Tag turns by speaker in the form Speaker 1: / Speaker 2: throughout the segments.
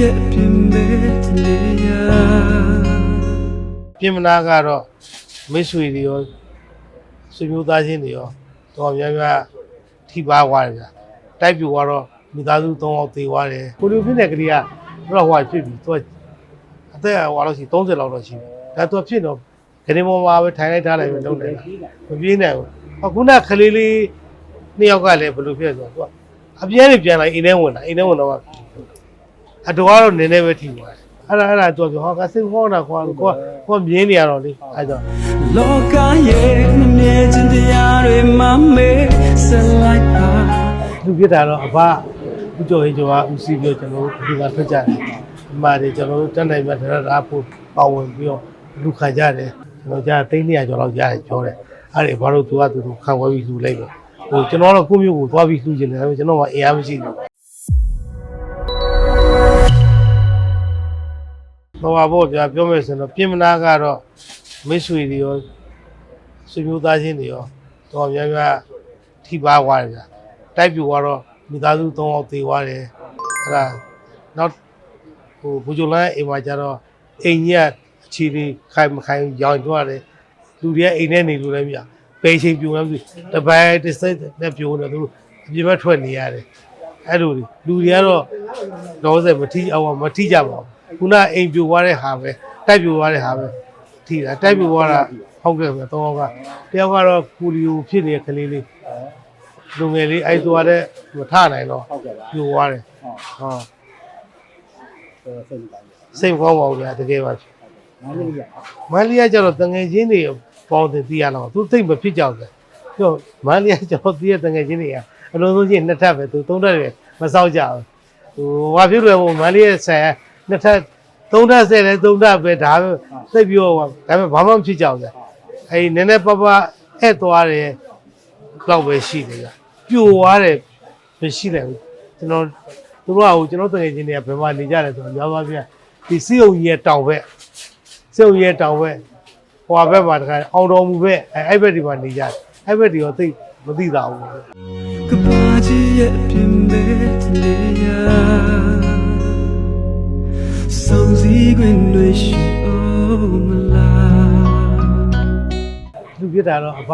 Speaker 1: ရဲ့ပြင်မဲ့နေရ
Speaker 2: ပြင်မနာကတော့မိတ်ဆွေတွေရောဆွေမျိုးသားချင်းတွေရောတော့များများထိပါသွားတယ်ဗျာတိုက်ပြသွားတော့မိသားစု၃ယောက်သေသွားတယ်ကိုလူဖြစ်တဲ့ကလေးကတော့ဟိုဖြစ်ပြီသူကအသက်ကဟိုလောက်ရှိ30လောက်တော့ရှိတယ်ဒါသူဖြစ်တော့ခရင်ပေါ်မှာပဲထိုင်လိုက်ထားလိုက်ပဲလုပ်နေတာမပြေးနိုင်ဘူးအခုနကလေးလေးနှစ်ယောက်ကလည်းဘယ်လိုဖြစ်လဲဆိုတော့သူကအပြဲနေပြန်လာအိမ်ထဲဝင်လာအိမ်ထဲဝင်တော့ အတော်ကတော့နည်းနည်းပဲထိသွားတယ်အဲ့ဒါအဲ့ဒါသူကပြောဟာကစိတ်ဟောတာကွာကိုကကိုကမြင်းနေရတော့လေအဲ့ဒါ
Speaker 1: လောကရဲ့မမြဲခြင်းတရားတွေမမေ့ဆက်လိုက်ပါ
Speaker 2: လူပြတာတော့အဘဦးကျော်ဟင်းကျော်ကဦးစီးပြီးတော့ကျွန်တော်တို့ဒီမှာထွက်ကြတယ်ဒီမှာတွေကျွန်တော်တို့တက်နိုင်မှထရတာဖို့ပါဝင်ပြီးတော့လူခံကြတယ်ကျွန်တော်ကြားသိန်း200ကျော်လောက်ရတယ်ပြောတယ်အဲ့ဒီဘာလို့သူကသူတို့ခံဝဲပြီးလူလိုက်ပဲဟိုကျွန်တော်တော့ကိုယ့်မျိုးကိုသွားပြီးလူကျင်တယ်ဒါပေမဲ့ကျွန်တော်ကအင်အားမရှိဘူး တော့ပါဘောဗျာပြောမယ်ဆိုတော့ပြင်မနာကတော့မိတ်ဆွေတွေရောဆွေမျိုးသားချင်းတွေရောတော့များများထိပါသွားတယ်ဗျာတိုက်ပြသွားတော့မိသားစု၃ယောက်သေသွားတယ်အဲ့ဒါနောက်ဟိုဘူဂျိုလန်အိမ်မှာကျတော့အိမ်ကြီးကအခြေအနေခိုင်မခိုင်ရောင်ကြွားတယ်လူတွေကအိမ်ထဲနေလို့လည်းမရဘယ်ချိန်ပြိုလဲမသိဘူးတပိုင်းတစ်စိတ်နဲ့ပြိုနေသူတို့အပြင်ဘက်ထွက်နေရတယ်အဲ့လိုတွေလူတွေကတော့တော့စက်မထီအောင်မထီကြပါဘူး ခုနအိမ်ပြိုသွားတဲ့ဟာပဲတိုက်ပြိုသွားတဲ့ဟာပဲထီတာတိုက်ပြိုသွားတာဟုတ်ကဲ့ပဲတော့ကတယောက်ကတော့ပူလီယိုဖြစ်နေတဲ့ကလေးလေးလူငယ်လေးအဲ့သွားတဲ့မထနိုင်တော့
Speaker 3: ဟုတ်ကဲ့ပါ
Speaker 2: ပြိုသွားတယ်
Speaker 3: ဟုတ်
Speaker 2: ဟော
Speaker 3: ဆိုတော့စိတ်မကောင်းဘူး
Speaker 2: စိတ်ကောင်းပါဘူးဗျာတကယ်ပါ
Speaker 3: နားလေးရ
Speaker 2: မန်လီယာကျတော့တငယ်ချင်းတွေပေါင်းတင်သိရတော့သူသိမ့်မဖြစ်ကြဘူးပြောမန်လီယာကျတော့သိရတငယ်ချင်းတွေကအလုံးစုံချင်းနှစ်ထပ်ပဲသူသုံးထပ်ပဲမစောက်ကြဘူးဟိုဘာဖြစ်လဲမို့မန်လီယာဆန် နှစ်ထပ်သုံးထပ်ဆဲတယ်သုံးထပ်ပဲဒါပဲသိပြီးတော့ဒါပေမဲ့ဘာမှမဖြစ်ကြဘူးဗျအဲ့နည်းနည်းပပအဲ့သွားတယ်တော့ပဲရှိတယ်ဗျပြိုသွားတယ်မရှိတယ်ဘူးကျွန်တော်သူတို့ကဟိုကျွန်တော်တကယ်ချင်းတွေကဘယ်မှာနေကြလဲဆိုတော့များပါဗျာဒီစီုံကြီးရဲ့တောင်ဘက်စီုံကြီးရဲ့တောင်ဘက်ဟိုဘက်မှာတခါအောင်တော်မူဘက်အဲအဲ့ဘက်ဒီမှာနေကြတယ်အဲ့ဘက်ဒီတော့သိမသိတာဘူး
Speaker 1: ကဘာကြီးရဲ့ပြင်မဲ့နေရ စုံစည်းခွင့်တွေရှိအောင်မလား
Speaker 2: လူပြစ်တာတော့အဘ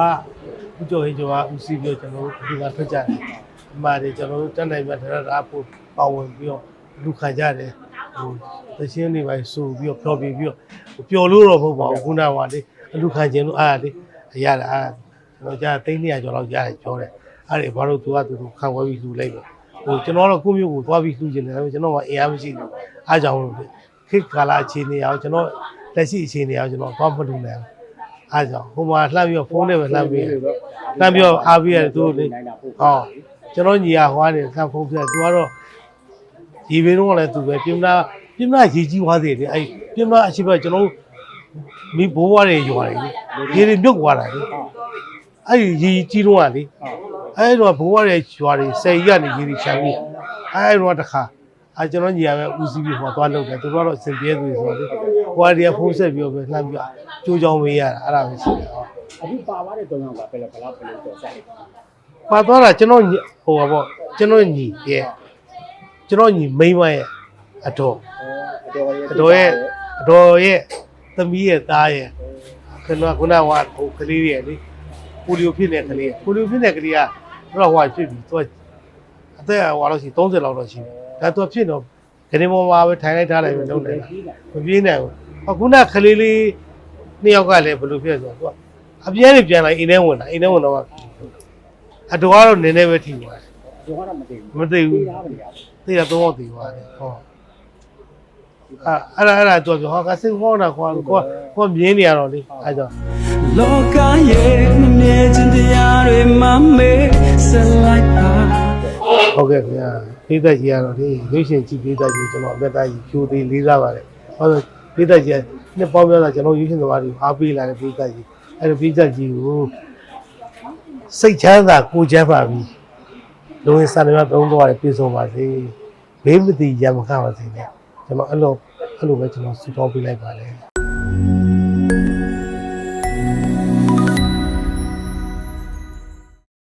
Speaker 2: ဦးကျော်ဟင်းကျော်ကဦးစီးပြီးတော့ကျွန်တော်တို့ဒီမှာထွက်ကြတယ်ဒီမှာတွေကျွန်တော်တို့တက်နိုင်မှထရတာဖို့ပါဝင်ပြီးတော့လူခံကြတယ်ဟိုသချင်းတွေပဲဆိုပြီးတော့ပျော်ပြပြီးတော့ပျော်လို့တော့မဟုတ်ပါဘူးခုနကလေအလူခံခြင်းလို့အားလေအရတာအားကျွန်တော်ကြားသိန်း200ကျော်လောက်ရတယ်ပြောတယ်အဲ့ဒီဘာလို့သူကသူတို့ခံဝဲပြီးလူလိုက်ပဲဟိုကျွန်တော်တော့ကိုယ့်မျိုးကိုသွားပြီးလူကျင်တယ်ဒါပေမဲ့ကျွန်တော်ကအင်အားမရှိဘူးအားကြောင့်လို့ ခေတ်ကာလအခြေအနေအောင်ကျွန်တော်လက်ရှိအခြေအနေအောင်ကျွန်တော်ဘာမှမလုပ်နိုင်ဘူးအားကြောင့်ဟိုမှာလှမ်းပြီးတော့ဖုန်းနဲ့ပဲလှမ်းပြီးတယ်လှမ်းပြီးတော့အားပြီးရတယ်သူတို့လေ
Speaker 3: နိုင်တာပို့
Speaker 2: ဟောကျွန်တော်ညီရဟွားနေလှမ်းဖုန်းပြတယ်သူကတော့ရေပင်တော့လည်းသူပဲပြင်မလားပြင်မလားရေကြီးသွားသေးတယ်အဲ့ပြင်မလားအရှိဘကျွန်တော်မိဘိုးဝါးတွေရွာတယ်လေရေတွေမြုပ်သွားတာလေအဲ့ဒီရေကြီးတော့ကလေအဲ့တော့ဘိုးဝါးတွေရွာတွေဆယ်ကြီးကနေရေတွေချမ်းပြီးအဲ့တော့တခါ အဲကျွန်တော်ညီရပဲဦးစီးပြီးဟောသွားလုပ်တယ်သူတို့ကတော့အစင်ပြဲသူဆိုတော့လေဟွာတွေကဖုန်းဆက်ပြီးတော့ပဲလှမ်းပြကြိုးချောင်းမေးရတာအဲ့ဒါပဲရှိတယ်ဟော
Speaker 3: အခုပါသွားတဲ့တုံးကဘယ်လိုဘယ်လောက်ဘယ်လိုတော့ဆက်
Speaker 2: ပါသွားတာကျွန်တော်ညီဟိုပါပေါ့ကျွန်တော်ညီရဲ့ကျွန်တော်ညီမိန်းမရဲ့အတော်
Speaker 3: အတော်ရဲ့
Speaker 2: အတော်ရဲ့အတော်ရဲ့သမီးရဲ့သားရဲ့ခဏခုနကဟိုကလေးရဲ့လေပူလီယိုဖြစ်နေတဲ့ကလေးပူလီယိုဖြစ်နေတဲ့ကလေးကတော့ဟိုဖြစ်ပြီသူကအသက်ကဟိုလောက်ရှိ30လောက်တော့ရှိတယ် ဒါသူဖြစ်တော့ခရင်ပေါ်မှာပဲထိုင်လိုက်ထားလိုက်ပဲလုပ်နေတာမပြေးနိုင်ဘူးအခုနကလေးလေးနှစ်ယောက်ကလည်းဘယ်လိုဖြစ်လဲဆိုတော့သူကအပြဲနေပြန်လာအိမ်ထဲဝင်လာအိမ်ထဲဝင်တော့အတော်ကတော့နည်းနည်းပဲထိသွားတယ်
Speaker 3: ကျွန်တော်ကတော့မသိဘူး
Speaker 2: မသိဘူး
Speaker 3: သားမနေရဘူး
Speaker 2: သိတာတော့သိသွားတယ်ဟောအဲ့အဲ့ဒါအဲ့ဒါသူကပြောဟာကစိတ်ဟောတာခွာကိုကိုမြင်းနေရတော့လေအဲ့ကြောင့်
Speaker 1: လောကရဲ့မမြဲခြင်းတရားတွေမမေ့ဆက်လိုက်ပါ
Speaker 2: ဟုတ်ကဲ့ခင်ဗျာပိသက်ကြီးကတော့ဒီရုပ်ရှင်ကြည့်ပိသက်ကြီးကျွန်တော်အသက်သားကြီးဖြိုးသေးလေးစားပါတယ်ဟောဆိုပိသက်ကြီးကနှစ်ပေါင်းများစွာကျွန်တော်ရုပ်ရှင်သမားတွေအားပေးလာတဲ့ပိသက်ကြီးအဲ့ဒီပိသက်ကြီးကိုစိတ်ချမ်းသာကိုချမ်းပါပြီလုံရင်စာနယ်မှာသုံးတော့ရတယ်ပြေဆုံးပါစေဘေးမတိရမခပါစေနဲ့ကျွန်တော်အဲ့လိုအဲ့လိုပဲကျွန်တော်ဆုတောင်းပေးလိုက်ပါတယ်